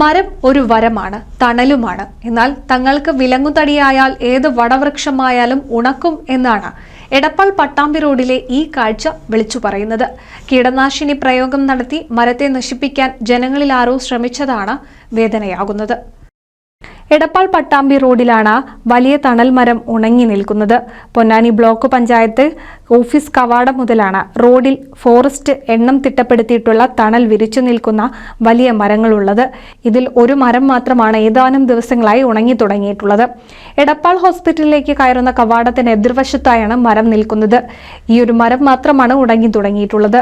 മരം ഒരു വരമാണ് തണലുമാണ്. എന്നാൽ തങ്ങൾക്ക് വിലങ്ങുതടിയായാൽ ഏത് വടവൃക്ഷമായാലും ഉണക്കും എന്നാണ് എടപ്പാൾ പട്ടാമ്പി റോഡിലെ ഈ കാഴ്ച വിളിച്ചു പറയുന്നത്. കീടനാശിനി പ്രയോഗം നടത്തി മരത്തെ നശിപ്പിക്കാൻ ജനങ്ങളിൽ ആരോ ശ്രമിച്ചതാണ് വേദനയാകുന്നത്. എടപ്പാൾ പട്ടാമ്പി റോഡിലാണ് വലിയ തണൽ മരം ഉണങ്ങി നിൽക്കുന്നത്. പൊന്നാനി ബ്ലോക്ക് പഞ്ചായത്ത് ഓഫീസ് കവാടം മുതലാണ് റോഡിൽ ഫോറസ്റ്റ് എണ്ണം തിട്ടപ്പെടുത്തിയിട്ടുള്ള തണൽ വിരിച്ചു നിൽക്കുന്ന വലിയ മരങ്ങളുള്ളത്. ഇതിൽ ഒരു മരം മാത്രമാണ് ഏതാനും ദിവസങ്ങളായി ഉണങ്ങി തുടങ്ങിയിട്ടുള്ളത്. എടപ്പാൾ ഹോസ്പിറ്റലിലേക്ക് കയറുന്ന കവാടത്തിന് എതിർവശത്തായാണ് മരം നിൽക്കുന്നത്. ഈ ഒരു മരം മാത്രമാണ് ഉണങ്ങി തുടങ്ങിയിട്ടുള്ളത്.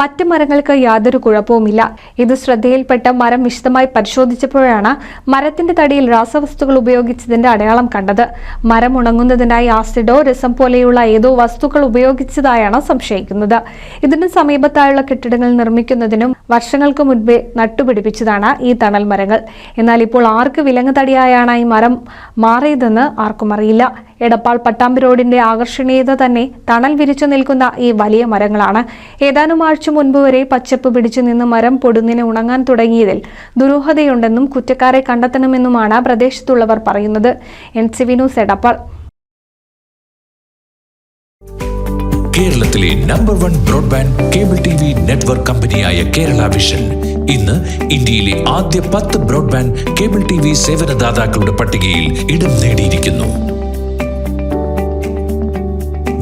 മറ്റ് മരങ്ങൾക്ക് യാതൊരു കുഴപ്പവുമില്ല. ഇത് ശ്രദ്ധയിൽപ്പെട്ട മരം വിശദമായി പരിശോധിച്ചപ്പോഴാണ് മരത്തിന്റെ തടിയിൽ രാസവസ്തുക്കൾ ഉപയോഗിച്ചതിന്റെ അടയാളം കണ്ടത്. മരം ഉണങ്ങുന്നതിനായി ആസിഡോ രസം പോലെയുള്ള ഏതോ വസ്തുക്കൾ ഉപയോഗിച്ചതായാണ് സംശയിക്കുന്നത്. ഇതിന് സമീപത്തായുള്ള കെട്ടിടങ്ങൾ നിർമ്മിക്കുന്നതിനും വർഷങ്ങൾക്ക് മുൻപേ നട്ടുപിടിപ്പിച്ചതാണ് ഈ തണൽ മരങ്ങൾ. എന്നാൽ ഇപ്പോൾ ആർക്ക് വിലങ്ങ് തടിയായാണ് ഈ മരം മാറിയതെന്ന് ആർക്കും അറിയില്ല. എടപ്പാൾ പട്ടാമ്പി റോഡിന്റെ ആകർഷണീയത തന്നെ തണൽ വിരിച്ചു നിൽക്കുന്ന ഈ വലിയ മരങ്ങളാണ്. ഏതാനും ആഴ്ച മുൻപ് വരെ പച്ചപ്പ് പിടിച്ചു നിന്ന് മരം പൊടുന്നിന് ഉണങ്ങാൻ തുടങ്ങിയതിൽ ദുരൂഹതയുണ്ടെന്നും കുറ്റക്കാരെ കണ്ടെത്തണമെന്നുമാണ് പ്രദേശത്തുള്ളവർ പറയുന്നത്. N C V news Edappal. കേരളത്തിലെ number one broadband cable T V network കമ്പനിയായ കേരള വിഷൻ. ഇന്ന് ഇന്ത്യയിലെ ആദ്യ പത്ത് ബ്രോഡ്ബാൻഡ് കേബിൾ ടി വി സേവനദാതാക്കളുടെ പട്ടികയിൽ ഇടം നേടിയിരിക്കുന്നു.